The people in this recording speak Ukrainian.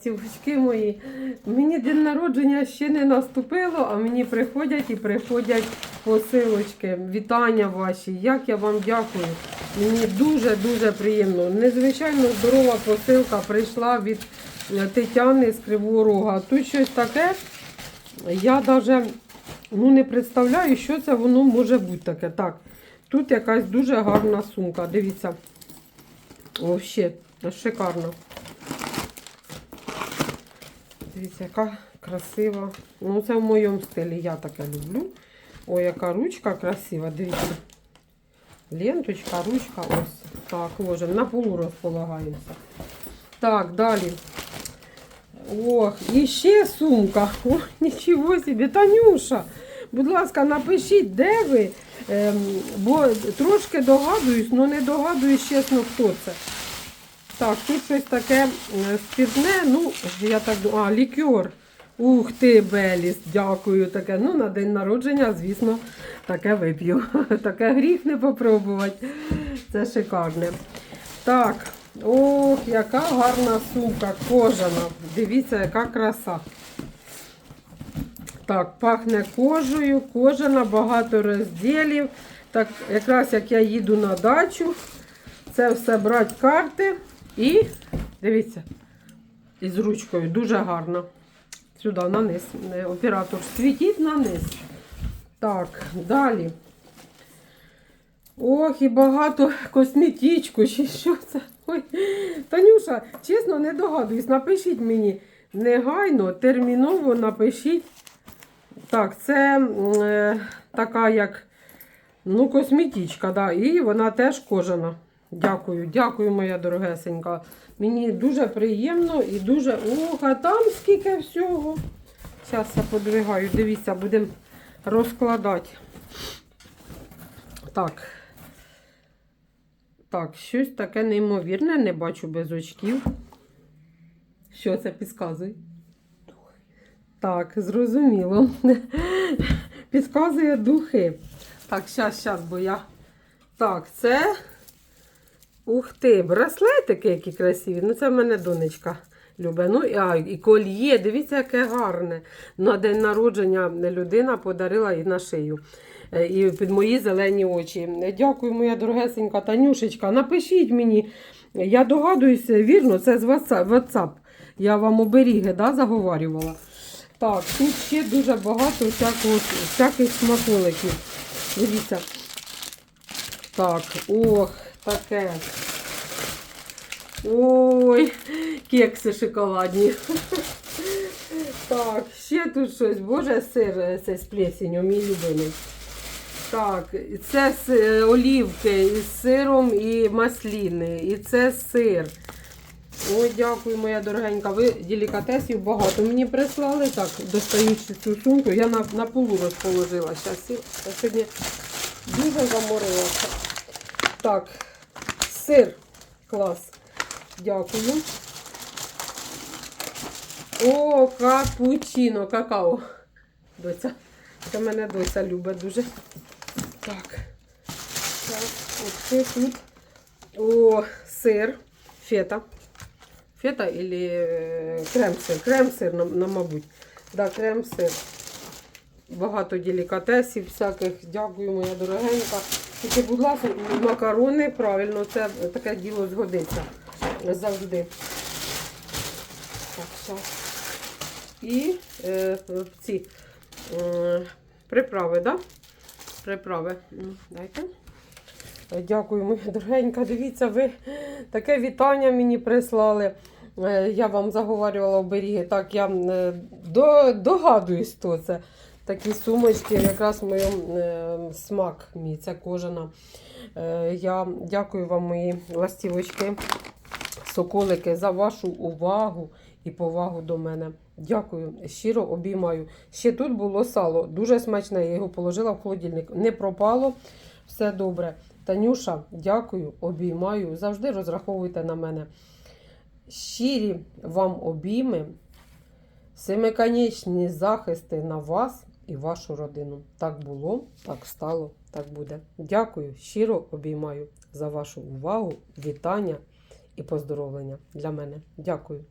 ластівочки мої. Мені день народження ще не наступило, а мені приходять і приходять посилочки. Вітання ваші. Як я вам дякую. Мені дуже-дуже приємно. Незвичайно здорова посилка прийшла від е, Тетяни з Кривого Рога. Тут щось таке. Я навіть ну, не представляю, що це воно може бути таке. Так, тут якась дуже гарна сумка. Дивіться. Взагалі, шикарно. Дивіться, яка красива. Ну, це в моєму стилі, я таке люблю. Ой, яка ручка красива, дивіться. Ленточка, ручка, ось. Так, ложимо. На полу розполагаємося. Так, далі. Ох, і ще сумка. О, нічого собі. Танюша, будь ласка, напишіть, де ви. Ем, бо трошки догадуюсь, але не догадуюсь, чесно, хто це. Так, тут щось таке е, спіртне, ну, я так думаю, а, лікер. Ух ти, Беліс, дякую. Таке. Ну, на день народження, звісно, таке вип'ю. Таке гріх не попробувати. Це шикарне. Так, ох, яка гарна сумка, кожана. Дивіться, яка краса. Так, пахне кожею, кожана, багато розділів. Так, якраз як я їду на дачу, це все брати карти і дивіться, із ручкою дуже гарно. Сюди на низ. Е, Оператор світить на низ. Так, далі. Ох, і багато косметичку, чи що це? Ой, Танюша, чесно, не догадуюсь. Напишіть мені негайно, терміново напишіть. Так, це е, така як ну, косметичка, да, і вона теж кожана. Дякую, дякую, моя дорогесенька. Мені дуже приємно і дуже. Ох, а там скільки всього. Зараз я подвигаю, дивіться, будемо розкладати. Так. Так, щось таке неймовірне, не бачу без очків. Що це підказує? Так, зрозуміло. Підказує духи. Так, щас, щас, бо я. Так, це. Ух ти, браслетики, які красиві. Ну, це в мене донечка любить. Ну, а, і кольє, дивіться, яке гарне. На день народження людина подарила і на шию. Е, І під мої зелені очі. Дякую, моя дорогесенька Танюшечка. Напишіть мені. Я догадуюся, вірно, це з. WhatsApp. Я вам оберіги да, заговарювала. Так, тут ще дуже багато всякого, всяких смаколиків. Дивіться. Так, ох, таке. Ой, кекси шоколадні. Так, ще тут щось. Боже, сир е, це з плесенью, мій любимий. Так, це с- е, олівки із сиром і масліни. І це сир. Ой, дякую, моя дорогенька. Ви делікатесів багато мені прислали. Так, достаючи цю сумку, я на, на полу розположила. Щас, сьогодні дуже заморилася. Так, сир. Клас. Дякую. О, капучино, какао. Доця. Це мене доця любить дуже. Так. Так, оце тут. О, сир. Фета. Фета или е, крем-сир. Крем-сир, мабуть. Да, крем-сир. Багато делікатесів всяких. Дякую, моя дорогенька. Тільки, будь ласка, макарони, правильно, це таке діло згодиться. Завжди. Так, зараз. І е, ці е, приправи, да? Приправи. Дайте. Дякую, моя дорогенька. Дивіться, ви таке вітання мені прислали. Е, Я вам заговорювала оберіги. Так, я е, догадуюсь, хто це. Такі сумочки, якраз в моєму е, смак мій, це кожана. Е, Я дякую вам, мої ластівочки, соколики, за вашу увагу і повагу до мене. Дякую, щиро обіймаю. Ще тут було сало, дуже смачне. Я його положила в холодильник. Не пропало, все добре. Танюша, дякую, обіймаю. Завжди розраховуйте на мене. Щирі вам обійми, семиконечні захисти на вас і вашу родину. Так було, так стало, так буде. Дякую, щиро обіймаю за вашу увагу, вітання і поздоровлення для мене. Дякую.